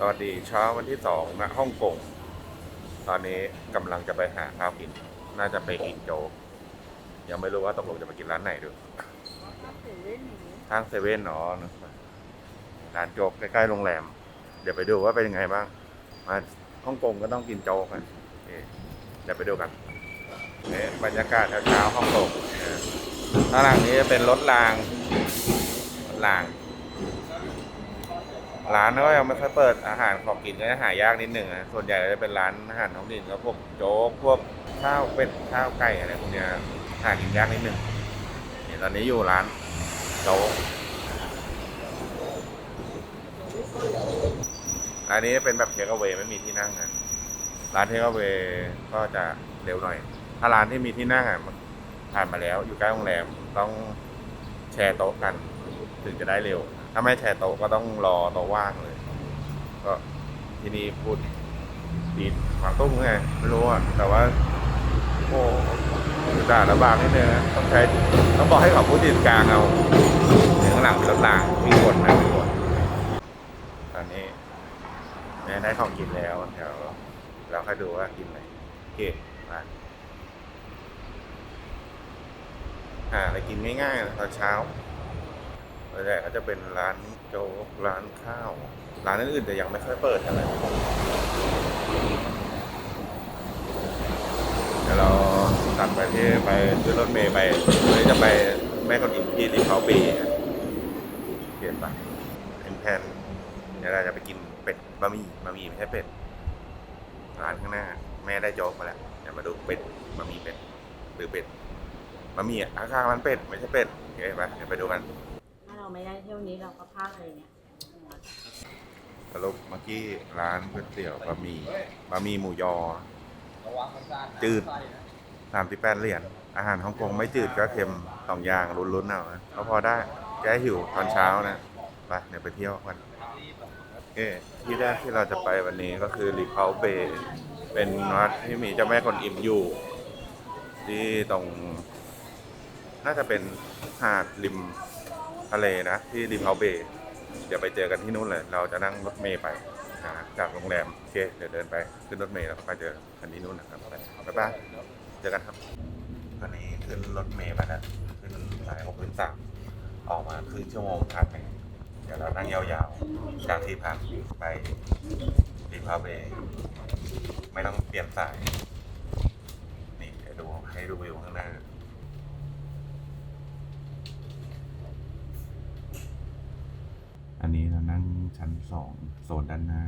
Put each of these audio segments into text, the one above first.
สวัสดีเช้าวันที่สองณฮ่องกง ตอนนี้กำลังจะไปหาข้าวกิน น่าจะไปกินโจ๊กยังไม่รู้ว่าตกลงจะไปกินร้านไหนดูทางเซเว่นเนาะร้านโจ๊กใกล้ๆโรงแรม เดี๋ยวไปดูว่าเป็นยังไงบ้าง มาฮ่องกงก็ต้องกินโจ๊กนเอ๊ะเดี๋ยวไปดูกันนี่บรรยากาศเช้าๆฮ่องกงเนี่ยข้างหลังนี้เป็นรถรางรถราง ร้านก็ยังไม่ค่อยเปิดอาหารของกินก็จะหายากนิดหนึ่งนะส่วนใหญ่จะเป็นร้านอาหารท้องถิ่นก็พวกโจ๊กพวกข้าวเป็ดข้าวไก่อะไรพวกเนี้ยหากินยากนิดหนึ่งเนี่ตอนนี้อยู่ร้านโจ๊กอันนี้เป็นแบบเทคเอา a y ไม่มีที่นั่งนะร้านเทคเอา a y ก็จะเร็วหน่อย ถ้าร้านที่มีที่นั่งอะมันผ่านมาแล้วอยู่ใกล้โรงแรมต้องแชร์โต๊ะกัน ถึงจะได้เร็ว ถ้าไม่แชร์โต๊ะก็ต้องรอโต๊ะว่างเลย ก็ที่นี่พูดดีขวางตุ้งไงไม่รู้อะแต่ว่าโอ้ด่าระบากนิดนึงนะต้องใช้ต้องบอกให้เขาพูดจีนกลางเอาถึงข้างหลังเป็นรถรางวิ่งวนนะวิ่งวนตอนนี้แม่ได้ของกินแล้วเดี๋ยวเราค่อยดูว่ากินอะไรโอเคมาอ่าอะไรกินง่ายๆตอนเช้า ส่วนใหญ่ก็จะเป็นร้านโจ๊กร้านข้าว ร้านอื่นๆแต่ยังไม่ค่อยเปิดอะไรเดี๋ยวเราตัดไปที่ไปซื้อรถเมย์ไปเพื่อจะไปแม่คนอิมที่ริมเขาปีเปลี่ยนไปเป็นแผนเดี๋ยวเราจะไปกินเป็ดบะหมี่บะหมี่ไม่ใช่เป็ดร้านข้างหน้า แม่ได้โจ๊กมาแล้วเดี๋ยวมาดูเป็ดบะหมี่เป็ดหรือเป็ดบะหมี่อะข้างๆร้านเป็ดไม่ใช่เป็ดโอเคไปเดี๋ยวไปดูกัน เราไม่ได้เที่ยวนี้เราก็พลาดเลยเนี่ยสรุปเมื่อกี้ร้านก๋วยเตี๋ยวบะหมี่บะหมี่หมูยอ จืดสามสิบแปดเหรียญอาหารฮ่องกงไม่จืดก็เค็มสองอย่างลุ้นๆเอานะก็พอได้แก้หิวตอนเช้านะไปเดี๋ยวไปเที่ยวกันเอที่แรกที่เราจะไปวันนี้ก็คือรีเพาเบย์เป็นวัดที่มีเจ้าแม่คนอิมอยู่ ที่ตรง น่าจะเป็นหาดริม ทะเลนะที่ริมเฮาเบย์เดี๋ยวไปเจอกันที่นู่นเลย เราจะนั่งรถเมย์ไปนะจากโรงแรมโอเคเดี๋ยวเดินไปขึ้นรถเมย์แล้วก็ไปเจอกันที่นู่นนะครับไปบ๊ายบายเจอกันครับวันนี้ขึ้นรถเมย์มาแล้วขึ้นสายหกขึ้นสามออกมาครึ่งชั่วโมงผ่านไปเดี๋ยวเรานั่งยาวๆ จากที่พักไปริมเฮาเบย์ไม่ต้องเปลี่ยนสาย นี่เดี๋ยวดูให้ดูวิวข้างหน้า อันนี้เรานั่ง ชั้นสองโซนด้านหน้า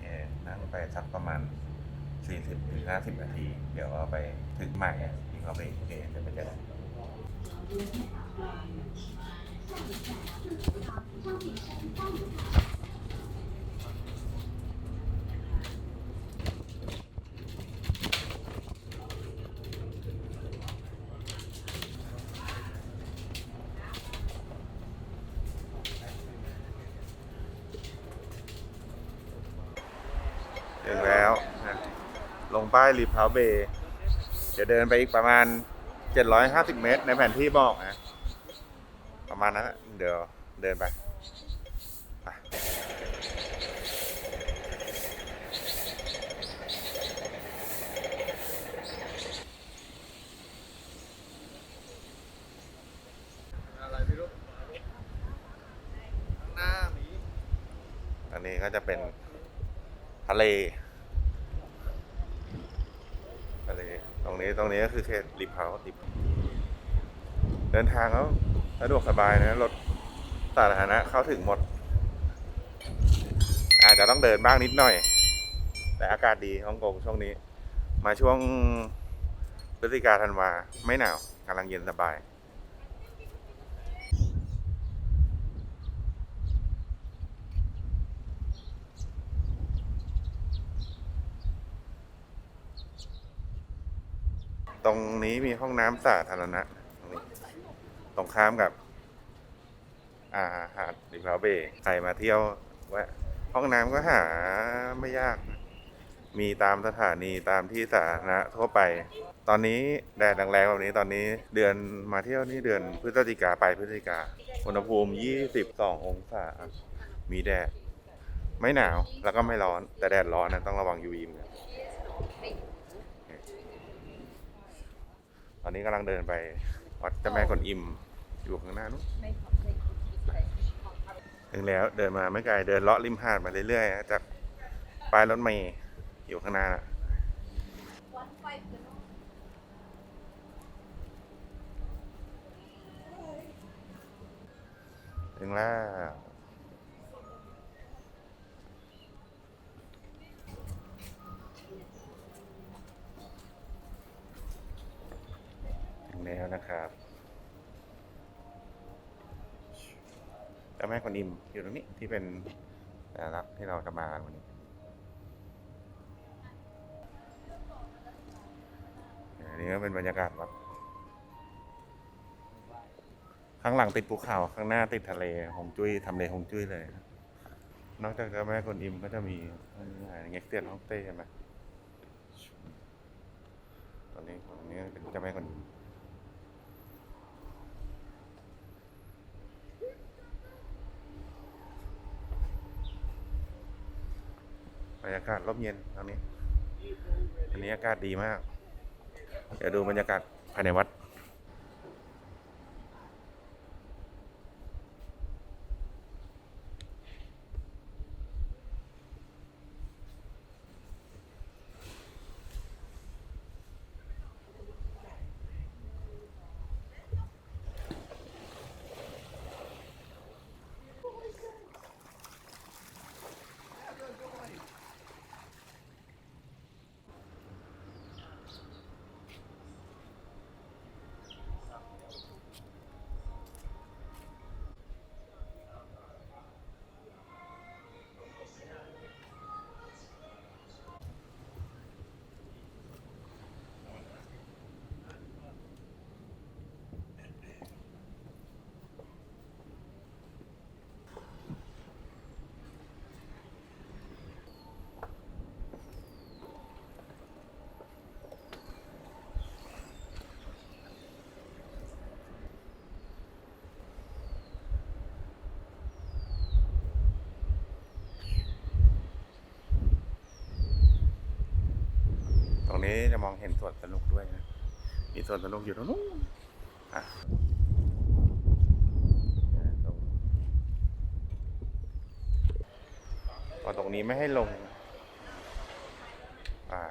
เอนั่งไปสักประมาณ 40ถึง50 นาที เดี๋ยวเราไปถึงใหม่ที่เขาไปเคจะไปเจอกัน ถึงแล้วนะลงป้ายรีพาวเบย์จะเดินไปอีกประมาณ 750 เมตร ในแผนที่บอกนะ ประมาณนั้นเดี๋ยวเดินไป อะไรไม่รู้ข้างหน้ามี อันนี้ก็จะเป็น ทะเล ทะเล ตรงนี้ตรงนี้ก็คือเขตริมเฮาส์ริมเดินทางแล้วสะดวกสบายนะรถสาธารณะเข้าถึงหมด อาจจะต้องเดินบ้างนิดหน่อย แต่อากาศดีฮ่องกงช่วงนี้ มาช่วงพฤศจิกาธันวาไม่หนาวกำลังเย็นสบาย ตรงนี้มีห้องน้ำสาธารณะตรงนี้ตรงข้ามกับ อาหาดริมพาวเบยใครมาเที่ยวแวะห้องน้ำก็หาไม่ยาก มีตามสถานีตามที่สาธารณะทั่วไป ตอนนี้แดดแรงๆแบบนี้ตอนนี้เดือนมาเที่ยวนี่เดือนพฤศจิกาไปพฤศจิกาอุณหภูมิ 22 องศา มีแดด ไม่หนาวแล้วก็ไม่ร้อน แต่แดดร้อนนะต้องระวัง UV เหมือนกันต อนนี้กำลังเดินไปวัดเจ้าแม่กวนอิมอยู่ข้างหน้านู้นถึงแล้วเดินมาไม่ไกลเดินเลาะริมหาดมาเรื่อยๆนะจากป้ายรถเมย์อยู่ข้างหน้านะถึงแล้ว แล้วนะครับเจ้าแม่กวนอิมอยู่ตรงนี้ที่เป็นสัญลักษณ์ที่เราจะมากันวันนี้อันนี้ก็เป็นบรรยากาศวัดข้างหลังติดภูเขาข้างหน้าติดทะเลหงจุ้ยทำเลหงจุ้ยเลย นอกจากเจ้าแม่กวนอิมก็จะมีอะไรเง็กเตียนฮ่องเต้ใช่ไหมตอนนี้ตรงนี้เป็นเจ้าแม่กวนอิม รยากาศร่มเย็นตรงนี้อันนี้อากาศดีมาก เดี๋ยวดูบรรยากาศภายในวัด นี้จะมองเห็นสวนสนุกด้วยนะมีสวนสนุกอยู่ตรงนู้นอะตรงพอตรงนี้ไม่ให้ลง อ่า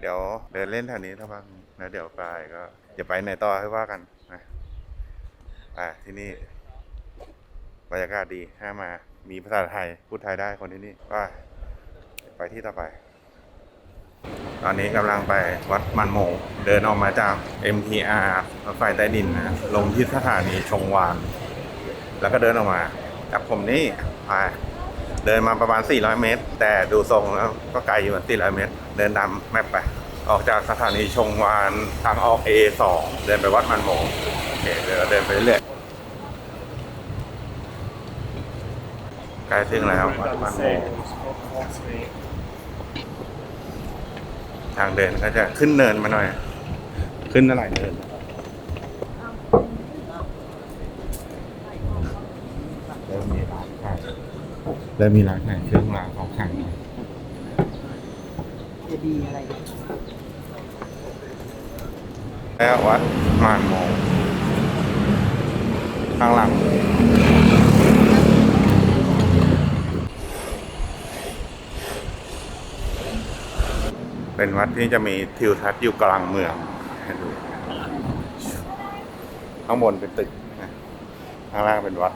เดี๋ยวเดินเล่นแถวนี้ถ้าบ้างแล้วเดี๋ยวไปก็เดี๋ยวไปไหนต่อให้ว่ากันนะอ่าที่นี่บรรยากาศดีห้ามา มีภาษาไทย พูดไทยได้คนที่นี่ ไป ไปที่ต่อไป ตอนนี้กำลังไปวัดมันโมง เดินออกมาจาก MTR รถไฟใต้ดินนะลงที่สถานีชงวาน แล้วก็เดินออกมา จากผมนี่ไปเดินมาประมาณ 400 เมตร แต่ดูทรงแล้วก็ไกลอยู่เหมือน400 เมตร เดินตามแมปไป ออกจากสถานีชงวานทางออก A2 เดินไปวัดมันโมงโอเคเดี๋ยวเดินไปเรื่อยใกล้ถึงแล้ววัดมันโมง ทางเดินก็จะขึ้นเนินมาหน่อย ขึ้นอะไรเนินเริ่มมีร้านขายเริ่มมีร้านขายเครื่องรางของขลังจะดีอะไรแล้ววัดมานโมงข้างหลัง เป็นวัดที่จะมีทิวทัศน์อยู่กลางเมืองให้ดูข้างบนเป็นตึกข้างล่างเป็นวัด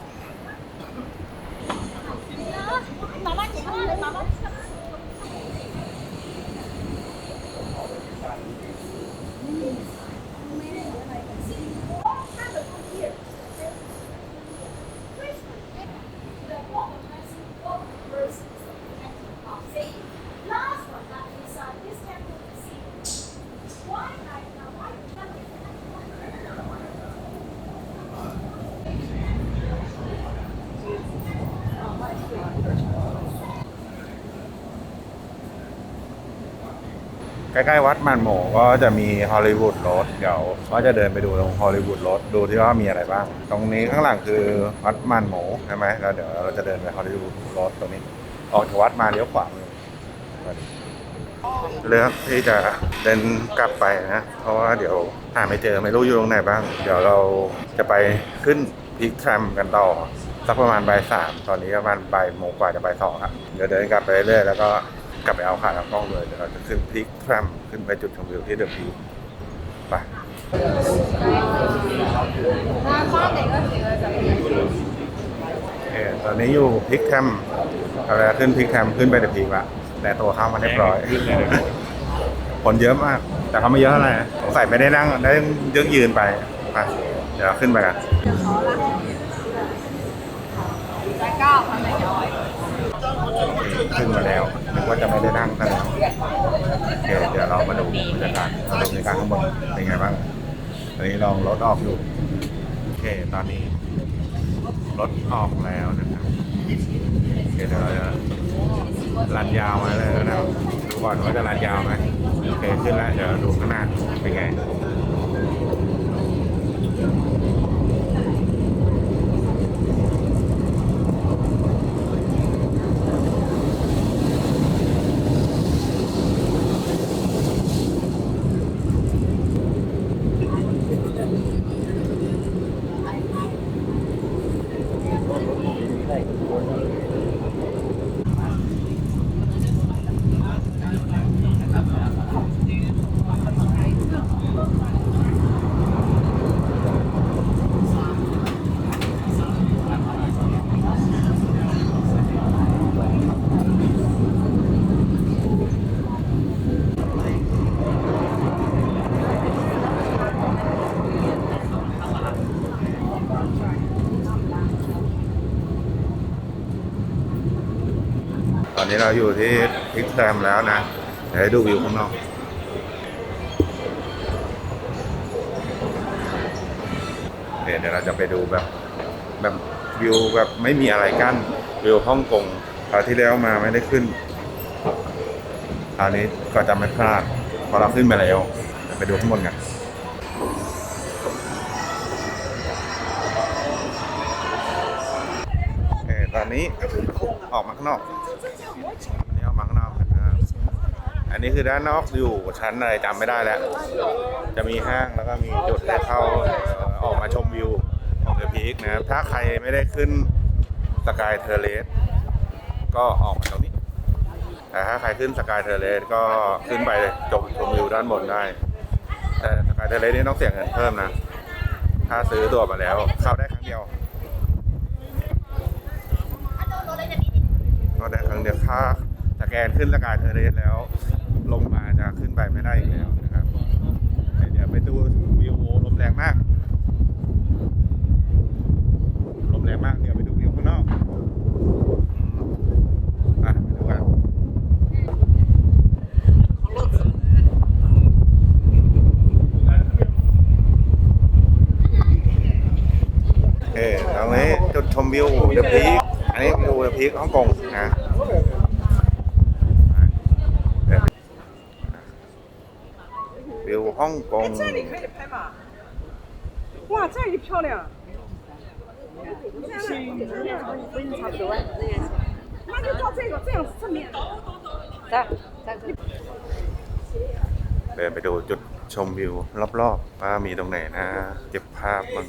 ใกล้ๆวัดมันโหมก็จะมีฮอลลีวูดโรดเดี๋ยวว่าจะเดินไปดูตรงฮอลลีวูดโรดดูที่ว่ามีอะไรบ้าง ตรงนี้ข้างหลังคือวัดมันโหมใช่ไหมแล้วเดี๋ยวเราจะเดินไปฮอลลีวูดโรดตรงนี้ ออกจากวัดมาเลี้ยวขวามือเลือกที่จะเดินกลับไปนะ เพราะว่าเดี๋ยวหาไม่เจอไม่รู้อยู่ตรงไหนบ้าง เดี๋ยวเราจะไปขึ้นพิกแทรมกันต่อสักประมาณบ่ายสามตอนนี้ประมาณบ่ายโมงกว่าจะบ่ายสองครับเดี๋ยวเดินกลับไปเรื่อยๆแล้วก็ กลับไปเอาขาตั้งกล้องเลยเดี๋ยวเราจะขึ้นพิกแทรมขึ้นไปจุดชมวิวที่เดอะพีไปโอเคตอนนี้อยู่พิกแคมอะไรขึ้นพิกแคมขึ้นไปเดอะพีกละแต่ตัวเข้ามาเรียบร้อยคนเยอะมาก แต่เขาไม่เยอะเท่าไหร่นะสงสัยไม่ได้นั่งได้ยืนยืนไปไปเดี๋ยวเราขึ้นไปกันขึ้นมาแล้วนึ กว่าจะไม่ได้นั่งซะแล้วโอเคเดี๋ยวเรามาดูบรรยากาศมาดูบรรยากาศข้างบนเป็นไงบ้างตอนนี้ลองรถออกอยู่โอเคตอนนี้รถออกแล้วนะครับโอเคเดี๋ยวเราจะรันยาวมาเลยนะครับดูก่อนว่าจะรันยาวไหมโอเคขึ้นแล้วเดี๋ยวดูข้างหน้าเป็นไง นนี้เราอยู่ที่พิกแซมแล้วนะเดี๋ยวให้ดูวิวข้างนอกเดี๋ยวเราจะไปดูแบบแบบวิวแบบไม่มีอะไรกั้นวิวฮ่องกงคราวที่แล้วมาไม่ได้ขึ้นคราวนี้ก็จะไม่พลาดพราะเราขึ้นไปแล้วไปดูข้างบนกัน อนนี้ออกมาข้างนอกอันนี้ออกมาข้างนอกนะครับอันนี้คือด้านนอกอยู่ชั้นอะไรจำไม่ได้แล้ว จะมีห้างแล้วก็มีจุดให้เข้าเอ่อออกมาชมวิวของเดอะพีคนะครับ ถ้าใครไม่ได้ขึ้นสกายเทเลสก็ออกมาตรงนี้ แต่ถ้าใครขึ้นสกายเทเลสก็ขึ้นไปจมชมวิวด้านบนได้ แต่สกายเทเลสนี่ต้องเสียเงินเพิ่มนะ ถ้าซื้อตัวมาแล้วเข้าได้ครั้งเดียว ก็ได้ครั้งเดียวค่าสแกนขึ้นสกายเทเลสแล้ว ลงมาจะขึ้นไปไม่ได้อีกแล้วนะครับ เดี๋ยวไปดูวิวลมแรงมาก ลมแรงมากเดี๋ยวไปดูวิวข้างนอกมอะไปดูกันโอเคตรงนี้จุดชมวิวเดอะพีค อันนี้วิวเดอะพีคฮ่องกงนะเดี๋ยววิวฮ่องกง 这里可以拍吗？哇，这里漂亮。那就照这个，这样是正面。 เดินไปดูจุดชมวิวรอบๆว่ามีตรงไหนนะ เก็บภาพบ้าง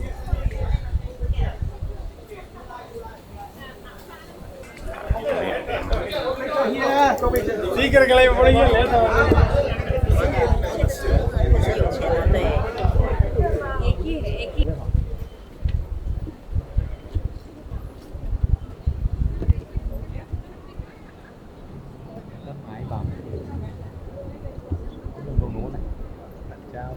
เจ้า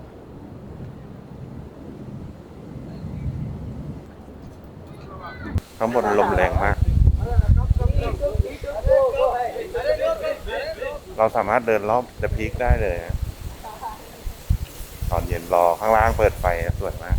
ข้างบนลมแรงมาก เราสามารถเดินรอบเดอะพีคได้เลยนะตอนเย็นรอข้างล่างเปิดไฟสวยมาก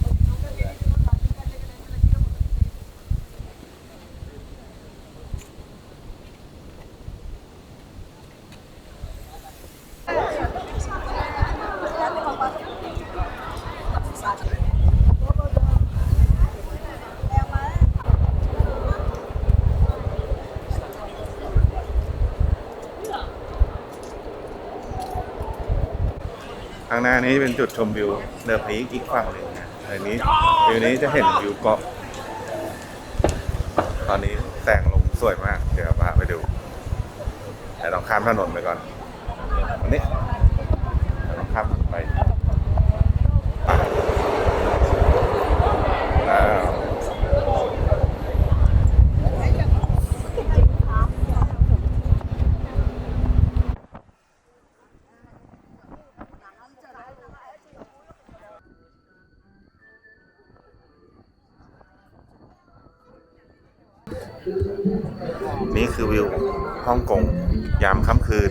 างหน้านี้เป็นจุดชมวิวเดอะพีกอีกฝั่งหนึ่งนะอันนี้วิวนี้จะเห็นวิวเกาะ ตอนนี้แสงลงสวยมาก เดี๋ยวพาไปดู แต่ต้องข้ามถนนไปก่อนอันนี้เดี๋ยวต้องข้ามถนนไปไปอ้าวนี่คือวิว ฮ่องกง ยามค่ำคืน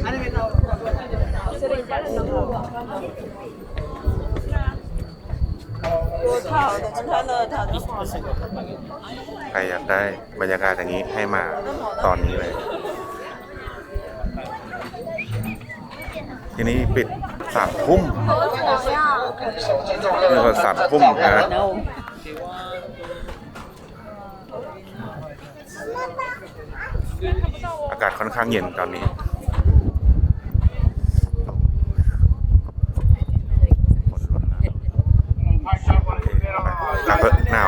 ใครอยากได้บรรยากาศอย่างนี้ให้มาตอนนี้เลย ที่นี่ปิดสามทุ่มนี่ก็สามทุ่มนะ อากาศค่อนข้างเย็นตอนนี้หน้า